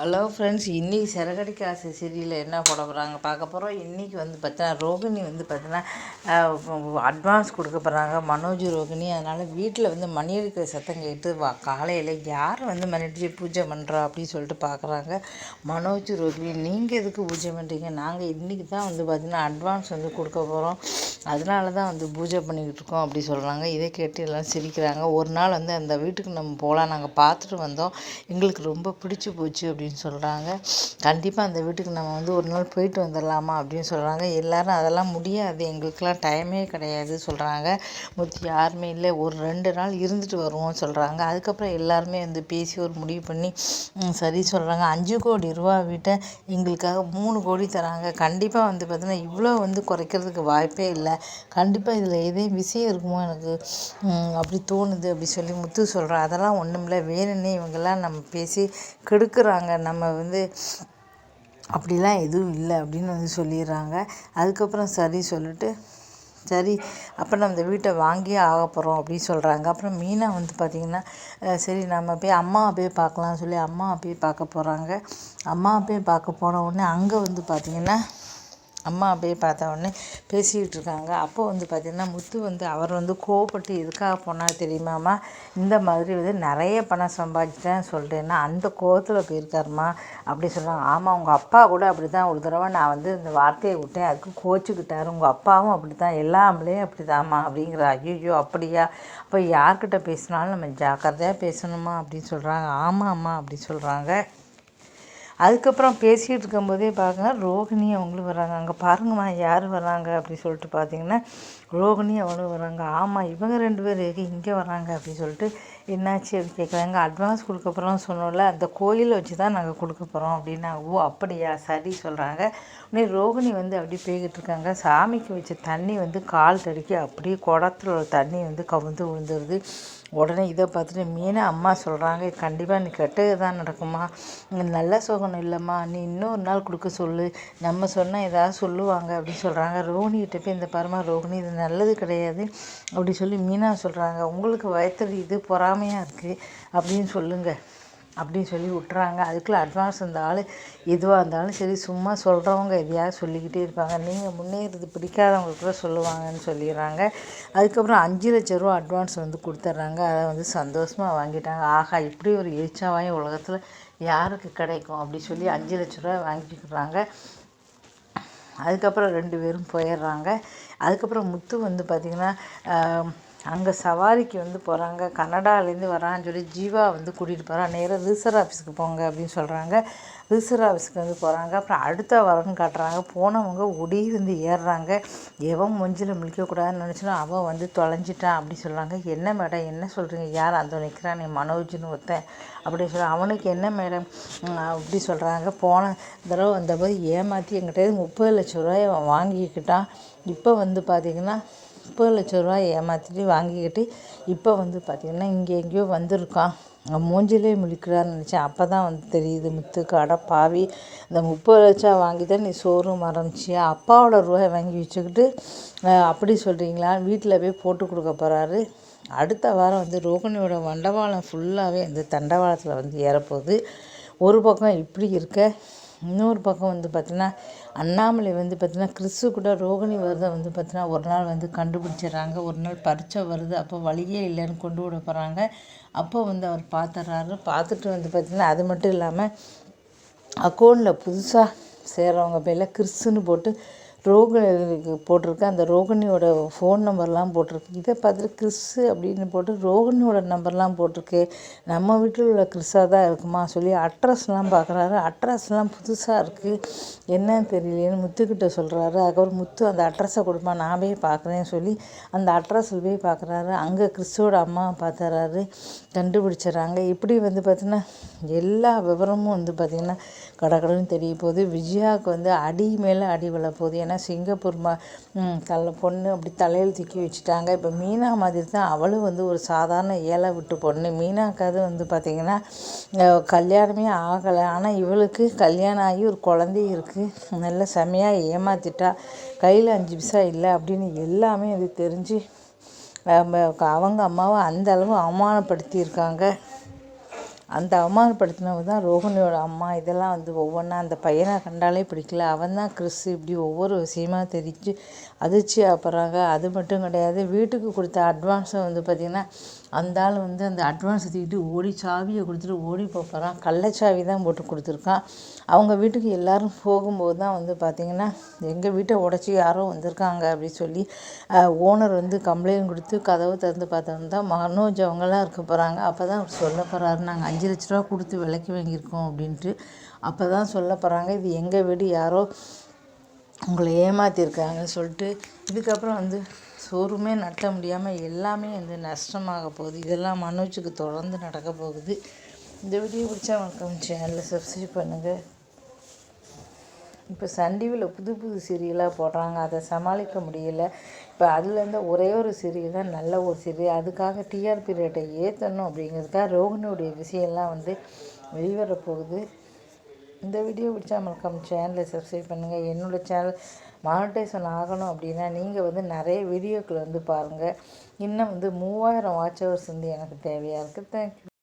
Hello friends இன்றைக்கி சிறகடிக்க ஆசை சீரியலில் என்ன போட போகிறாங்க பார்க்க போகிறோம் இன்றைக்கி வந்து பார்த்தீங்கன்னா ரோகிணி வந்து பார்த்தீங்கன்னா அட்வான்ஸ் கொடுக்க போகிறாங்க மனோஜ் ரோகிணி. அதனால் வீட்டில் வந்து மணி அடிக்கிற சத்தம் கேட்டு வா காலையில் யார் வந்து மணி அடிச்சு பூஜை பண்ணுறா அப்படின்னு சொல்லிட்டு பார்க்குறாங்க. மனோஜ் ரோகிணி நீங்கள் எதுக்கு பூஜை பண்ணுறீங்க நாங்கள் இன்றைக்கி தான் வந்து பார்த்திங்கன்னா அட்வான்ஸ் வந்து கொடுக்க போகிறோம் அதனால தான் வந்து பூஜை பண்ணிக்கிட்டு இருக்கோம் அப்படி சொல்கிறாங்க இதை கேட்டு எல்லாம் சிரிக்கிறாங்க. ஒரு நாள் வந்து அந்த வீட்டுக்கு நம்ம போகலாம். நாங்கள் பார்த்துட்டு வந்தோம். எங்களுக்கு ரொம்ப பிடிச்சி போச்சு அப்படின்னு அப்படின்னு சொல்கிறாங்க கண்டிப்பாக அந்த வீட்டுக்கு நம்ம வந்து ஒரு நாள் போயிட்டு வந்துடலாமா அப்படின்னு சொல்கிறாங்க எல்லோரும் அதெல்லாம் முடியாது. எங்களுக்கெல்லாம் டைமே கிடையாது சொல்கிறாங்க முத்து யாருமே இல்லை. ஒரு ரெண்டு நாள் இருந்துட்டு வருவோம் சொல்கிறாங்க அதுக்கப்புறம் எல்லாருமே வந்து பேசி ஒரு முடிவு பண்ணி சரி சொல்கிறாங்க அஞ்சு கோடி ரூபா வீட்டை எங்களுக்காக மூணு கோடி தராங்க. கண்டிப்பாக வந்து பார்த்தீங்கன்னா இவ்வளோ வந்து குறைக்கிறதுக்கு வாய்ப்பே இல்லை. கண்டிப்பாக இதில் எதே விஷயம் இருக்குமோ எனக்கு அப்படி தோணுது அப்படி சொல்லி முத்து சொல்கிறேன் அதெல்லாம் ஒன்றுமில்ல வேணும்னே இவங்கெல்லாம் நம்ம பேசி கெடுக்குறாங்க. நம்ம வந்து அப்படிலாம் எதுவும் இல்லை அப்படின்னு வந்து சொல்லிடுறாங்க. அதுக்கப்புறம் சரி சொல்லிட்டு சரி அப்போ நம்ம இந்த வீட்டை வாங்கியே ஆக போகிறோம் அப்படின்னு சொல்கிறாங்க அப்புறம் மீனா வந்து பார்த்திங்கன்னா சரி நம்ம போய் அம்மாவை போய் பார்க்கலாம்னு சொல்லி அம்மாவை போய் பார்க்க போகிறாங்க அம்மாவை போய் பார்க்க போன உடனே அங்கே வந்து பார்த்திங்கன்னா அம்மா அப்படியே பார்த்த உடனே பேசிக்கிட்டு இருக்காங்க அப்போ வந்து பார்த்திங்கன்னா முத்து வந்து அவர் வந்து கோவப்பட்டு எதுக்காக போனால் தெரியுமாம்மா இந்த மாதிரி வந்து நிறைய பணம் சம்பாதிச்சிட்டேன் சொல்லிட்டேன்னா அந்த கோவத்தில் போயிருக்காருமா? அப்படி சொல்கிறாங்க ஆமாம் உங்கள் அப்பா கூட அப்படி தான் ஒரு தடவை நான் வந்து இந்த வார்த்தையை விட்டேன். அதுக்கு கோச்சிக்கிட்டார். உங்கள் அப்பாவும் அப்படி தான் எல்லாமலே அப்படி தாம்மா அப்படிங்கிற ஐயோ அப்படியா? அப்போ யார்கிட்ட பேசினாலும் நம்ம ஜாக்கிரதையாக பேசணுமா? அப்படின்னு சொல்கிறாங்க ஆமாம் அம்மா அப்படி சொல்கிறாங்க அதுக்கப்புறம் பேசிகிட்டு இருக்கும்போதே பார்க்க ரோகிணி அவங்களும் வராங்க அங்கே பாருங்கம்மா யார் வராங்க அப்படி சொல்லிட்டு பார்த்தீங்கன்னா ரோகிணி அவங்களும் வராங்க ஆமாம் இவங்க ரெண்டு பேர் இங்கே வராங்க அப்படின்னு சொல்லிட்டு என்னாச்சு அப்படி கேட்குறாங்க அட்வான்ஸ் கொடுக்க போகிறோம் சொன்னோம்ல அந்த கோயிலை வச்சு தான் நாங்கள் கொடுக்க போகிறோம் அப்படின்னா ஓ அப்படியா? சரி சொல்கிறாங்க உடனே ரோகிணி வந்து அப்படியே போய்கிட்டு இருக்காங்க. சாமிக்கு வச்ச தண்ணி வந்து கால் தடுக்கி அப்படியே குடத்துல தண்ணி வந்து கவுந்து விழுந்துருது. உடனே இதை பார்த்துட்டு மீனா அம்மா சொல்கிறாங்க கண்டிப்பாக நீ கெட்டது தான் நடக்குமா நல்ல சோகனம் இல்லைம்மா. நீ இன்னொரு நாள் கொடுக்க சொல்லு. நம்ம சொன்னால் ஏதாவது சொல்லுவாங்க அப்படின்னு சொல்கிறாங்க ரோஹினிகிட்ட போய் இந்த பாருமா ரோஹினி இது நல்லது கிடையாது. அப்படி சொல்லி மீனா சொல்கிறாங்க உங்களுக்கு வயத்தில் இது பொறாமையாக இருக்குது அப்படின்னு சொல்லுங்கள் அப்படின்னு சொல்லி விட்றாங்க அதுக்குள்ளே அட்வான்ஸ் இருந்தாலும் எதுவாக இருந்தாலும் சரி சும்மா சொல்கிறவங்க எதையாவது சொல்லிக்கிட்டே இருப்பாங்க. நீங்கள் முன்னேறது பிடிக்காதவங்களுக்குள்ள கூட சொல்லுவாங்கன்னு சொல்லிடுறாங்க. அதுக்கப்புறம் அஞ்சு லட்ச ரூபா அட்வான்ஸ் வந்து கொடுத்துட்றாங்க. அதை வந்து சந்தோஷமாக வாங்கிட்டாங்க. ஆகா இப்படி ஒரு எரிச்சாவாயும் உலகத்தில் யாருக்கு கிடைக்கும் அப்படி சொல்லி அஞ்சு லட்ச ரூபா வாங்கிக்கிறாங்க அதுக்கப்புறம் ரெண்டு பேரும் போயிடுறாங்க. அதுக்கப்புறம் முத்து வந்து பார்த்திங்கன்னா அங்கே சவாரிக்கு வந்து போகிறாங்க கனடாலேருந்து வரான்னு சொல்லி ஜீவா வந்து கூட்டிகிட்டு போகிறான் நேராக ரிசர்வ் ஆஃபீஸுக்கு போங்க அப்படின்னு சொல்கிறாங்க ரிசர்வ் ஆஃபீஸுக்கு வந்து போகிறாங்க அப்புறம் அடுத்த வரன்னு காட்டுறாங்க. போனவங்க ஒடி வந்து ஏறுறாங்க. எவன் மொஞ்சில் முழிக்கக்கூடாதுன்னு நினச்சினா அவன் வந்து தொலைஞ்சிட்டான் அப்படி சொல்கிறாங்க என்ன மேடம் என்ன சொல்கிறீங்க யார் அந்த நிற்கிறான் நீ மனோஜ்னு ஒருத்தன். அப்படின்னு சொல்ல அவனுக்கு என்ன மேடம் அப்படி சொல்கிறாங்க போன தடவை வந்தபோது ஏமாற்றி எங்கிட்ட முப்பது லட்ச ரூபாய் அவன் வாங்கிக்கிட்டான். இப்போ வந்து பார்த்திங்கன்னா முப்பது லட்ச ரூபாய் ஏமாற்றிட்டு வாங்கிக்கிட்டு இப்போ வந்து பார்த்திங்கன்னா இங்கே எங்கேயோ வந்திருக்கான் அவன் மூஞ்சிலே முழிக்கிறான்னு நினச்சேன். அப்போ தான் வந்து தெரியுது முத்துக்கு அட பாவி. இந்த முப்பது லட்சம் வாங்கி தான் நீ ஷோரூம் ஆரம்பிச்சியா? அப்பாவோட ரூபாய் வாங்கி வச்சுக்கிட்டு அப்படி சொல்கிறீங்களா வீட்டில் போய் போட்டு கொடுக்க போகிறாரு அடுத்த வாரம் வந்து ரோகிணியோட வண்டவாளம் ஃபுல்லாகவே வந்து தண்டவாளத்தில் வந்து ஏறப்போகுது. ஒரு பக்கம் இப்படி இருக்க இன்னொரு பக்கம் வந்து பார்த்திங்கன்னா அண்ணாமலை வந்து பார்த்திங்கன்னா கிறிஸ்து கூட ரோகிணி வருதை வந்து பார்த்திங்கன்னா ஒரு நாள் வந்து கண்டுபிடிச்சிடுறாங்க. ஒரு நாள் பரீட்சை வருது. அப்போ வழியே இல்லைன்னு கொண்டு விட போகிறாங்க அப்போ வந்து அவர் பார்த்துட்றாரு பார்த்துட்டு வந்து பார்த்திங்கன்னா அது மட்டும் இல்லாமல் அக்கௌண்ட்டில் புதுசாக சேர்கிறவங்க பேரில் கிறிஸ்துன்னு போட்டு ரோகனுக்கு போட்டிருக்கு. அந்த ரோகிணியோட ஃபோன் நம்பர்லாம் போட்டிருக்கு. இதை பார்த்துட்டு கிறிஸ்து அப்படின்னு போட்டு ரோகிணியோட நம்பர்லாம் போட்டிருக்கு. நம்ம வீட்டில் உள்ள கிறிஸாக தான் இருக்குமா சொல்லி அட்ரஸ்லாம் பார்க்குறாரு. அட்ரஸ்லாம் புதுசாக இருக்குது என்னன்னு தெரியலையேன்னு முத்துக்கிட்ட சொல்கிறாரு அதுக்கப்புறம் முத்து அந்த அட்ரஸை கொடுப்பா நான் போய் பார்க்குறேன்னு சொல்லி அந்த அட்ரஸில் போய் பார்க்குறாரு. அங்கே கிறிஸ்துவோட அம்மா பார்த்துறாரு. கண்டுபிடிச்சிடுறாங்க. இப்படி வந்து பார்த்திங்கன்னா எல்லா விவரமும் வந்து பார்த்திங்கன்னா கடகடன்னு தெரிய போகுது விஜயாவுக்கு வந்து அடி மேலே அடி விழ போகுது ஏன்னா சிங்கப்பூர் மா தலை பொண்ணு அப்படி தலையில் தூக்கி வச்சுட்டாங்க. இப்போ மீனா மாதிரி தான் அவளும் வந்து ஒரு சாதாரண ஏழை விட்டு பொண்ணு. மீனாக்காவது வந்து பார்த்திங்கன்னா கல்யாணமே ஆகலை. ஆனால் இவளுக்கு கல்யாணம் ஆகி ஒரு குழந்தையும் இருக்குது நல்ல செமையாக ஏமாத்திட்டா. கையில் அஞ்சு பைசா இல்லை அப்படின்னு எல்லாமே அது தெரிஞ்சு அவங்க அம்மாவை அந்த அளவு அவமானப்படுத்தியிருக்காங்க. அந்த அவமானப்படுத்தினவ தான் ரோகிணியோட அம்மா. இதெல்லாம் வந்து ஒவ்வொன்றா அந்த பையனை கண்டாலே பிடிக்கல. அவன் தான் கிறிஸ். இப்படி ஒவ்வொரு விஷயமா தெரிஞ்சு அதிர்ச்சி ஆப்படுறாங்க அது மட்டும் கிடையாது வீட்டுக்கு கொடுத்த அட்வான்ஸை வந்து பார்த்திங்கன்னா அந்த ஆள் வந்து அந்த அட்வான்ஸை தூக்கிட்டு ஓடி சாவியை கொடுத்துட்டு ஓடி போகிறான் கள்ளச்சாவி தான் போட்டு கொடுத்துருக்கான். அவங்க வீட்டுக்கு எல்லோரும் போகும்போது தான் வந்து பார்த்திங்கன்னா எங்கள் வீட்டை உடச்சி யாரோ வந்திருக்காங்க அப்படின்னு சொல்லி ஓனர் வந்து கம்ப்ளைண்ட் கொடுத்து கதவை திறந்து பார்த்தோம் தான் மனோஜ் அவங்களாம் இருக்க போகிறாங்க அப்போ தான் அவர் சொல்ல போகிறாரு நாங்கள் அஞ்சு லட்ச ரூபா கொடுத்து விலைக்கு வாங்கியிருக்கோம் அப்படின்ட்டு. அப்போ தான் சொல்ல போகிறாங்க இது எங்கள் வீடு யாரோ உங்களை ஏமாற்றிருக்காங்கன்னு சொல்லிட்டு. இதுக்கப்புறம் வந்து சோறுமே நட்ட முடியாமல் எல்லாமே வந்து நஷ்டமாக போகுது. இதெல்லாம் மனோஜுக்கு தொடர்ந்து நடக்க போகுது. இந்த வீடியோ பிடிச்சா வணக்கம் சேனலில் சப்ஸ்கிரைப் பண்ணுங்கள் இப்போ சன் டிவியில் புது புது சீரியலாக போடுறாங்க. அதை சமாளிக்க முடியல. இப்போ அதுலேருந்து ஒரே ஒரு சீரியல் தான் நல்ல ஒரு சீரியல் அதுக்காக டிஆர்பி ரேட்டை ஏற்றணும் அப்படிங்கிறதுக்காக ரோகிணியுடைய விஷயம்லாம் வந்து வெளிவரப்போகுது இந்த வீடியோ பிடிச்சா மறக்காம சேனலை சப்ஸ்கிரைப் பண்ணுங்கள் என்னோடய சேனல் மானிட்டைசன் ஆகணும் அப்படின்னா நீங்கள் வந்து நிறைய வீடியோக்கள் வந்து பாருங்கள் இன்னும் வந்து மூவாயிரம் வாட்ச் ஹவர்ஸ் வந்து எனக்கு தேவையாக இருக்குது தேங்க்யூ